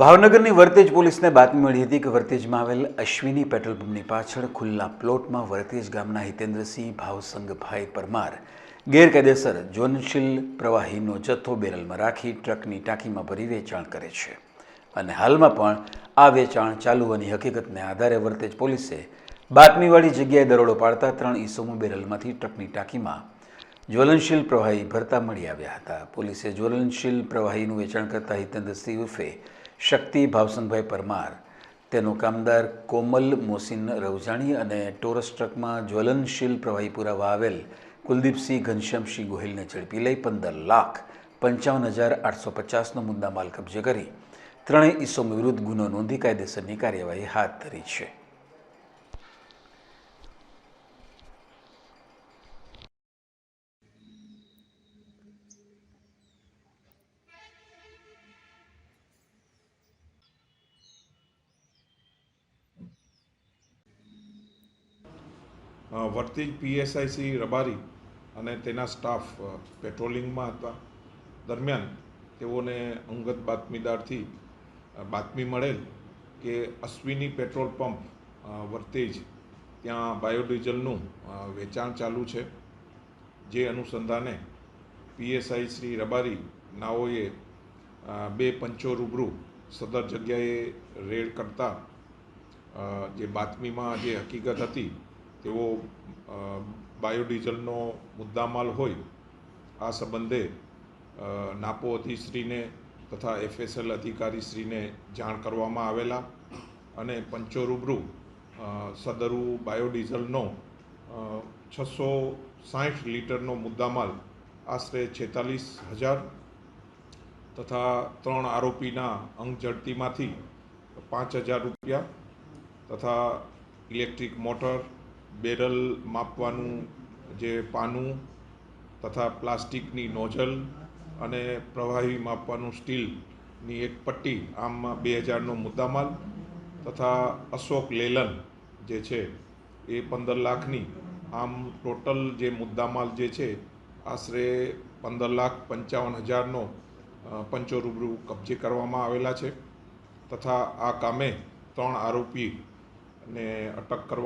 ભાવનગરની વર્તેજ પોલીસને બાતમી મળી હતી કે વર્તેજમાં આવેલ અશ્વિની પેટ્રોલ પંપની પાછળ ખુલ્લા પ્લોટમાં વર્તેજ ગામના હિતેન્દ્રસિંહ ભાવસંગભાઈ પરમાર ગેરકાયદેસર જ્વલનશીલ પ્રવાહીનો જથ્થો બેરલમાં રાખી ટ્રકની ટાંકીમાં ભરી વેચાણ કરે છે. અને હાલમાં પણ આ વેચાણ ચાલુ હોવાની હકીકતને આધારે વર્તેજ પોલીસે બાતમીવાળી જગ્યાએ દરોડો પાડતા ત્રણ ઈસમો બેરલમાંથી ટ્રકની ટાંકીમાં જ્વલનશીલ પ્રવાહી ભરતા મળી આવ્યા હતા. પોલીસે જ્વલનશીલ પ્રવાહીનું વેચાણ કરતા હિતેન્દ્રસિંહ ઉર્ફે શક્તિ ભાવસનભાઈ પરમાર, તેનો કામદાર કોમલ મોસીન રવજાણી અને ટોરસ ટ્રકમાં જ્વલનશીલ પ્રવાહી પુરાવા આવેલ કુલદીપસિંહ ઘનશ્યામસિંહ ગોહિલને ઝડપી લઈ પંદર લાખ પંચાવન હજાર આઠસો પચાસનો મુદ્દામાલ કબજે કરી. ત્રણેય ઈસમો વિરુદ્ધ ગુનો નોંધી કાયદેસરની કાર્યવાહી હાથ ધરી છે. વર્તેજ પીએસઆઈસી રબારી અને તેના સ્ટાફ પેટ્રોલિંગમાં હતા. દરમિયાન તેઓને અંગત બાતમીદારથી બાતમી મળેલ કે અશ્વિની પેટ્રોલ પંપ વર્તેજ ત્યાં બાયોડીઝલનું વેચાણ ચાલુ છે. જે અનુસંધાને પીએસઆઈ શ્રી રબારી નાઓએ બે પંચો રૂબરૂ સદર જગ્યાએ રેડ કરતા જે બાતમીમાં જે હકીકત હતી તેઓ બાયોડીઝલનો મુદ્દામાલ હોય, આ સંબંધે નાપો અધિશ્રીને તથા એફએસએલ અધિકારીશ્રીને જાણ કરવામાં આવેલા અને પંચો રૂબરૂ સદરુ બાયોડીઝલનો છસો સાઠ લીટરનો મુદ્દામાલ આશરે છેતાલીસ હજાર તથા ત્રણ આરોપીના અંગ ઝડતીમાંથી પાંચ હજાર રૂપિયા તથા ઇલેક્ટ્રિક મોટર બેરલ માપવાનું જે પાનું તથા પ્લાસ્ટિકની નોઝલ અને પ્રવાહી માપવાનું સ્ટીલની એક પટ્ટી આમ બે હજારનો મુદ્દામાલ તથા અશોક લેલન જે છે એ પંદર લાખની. આમ ટોટલ જે મુદ્દામાલ જે છે, આશરે પંદર લાખ પંચાવન હજારનો પંચો રૂબરૂ કબજે કરવામાં આવેલા છે. તથા આ કામે ત્રણ આરોપીને અટક કરવા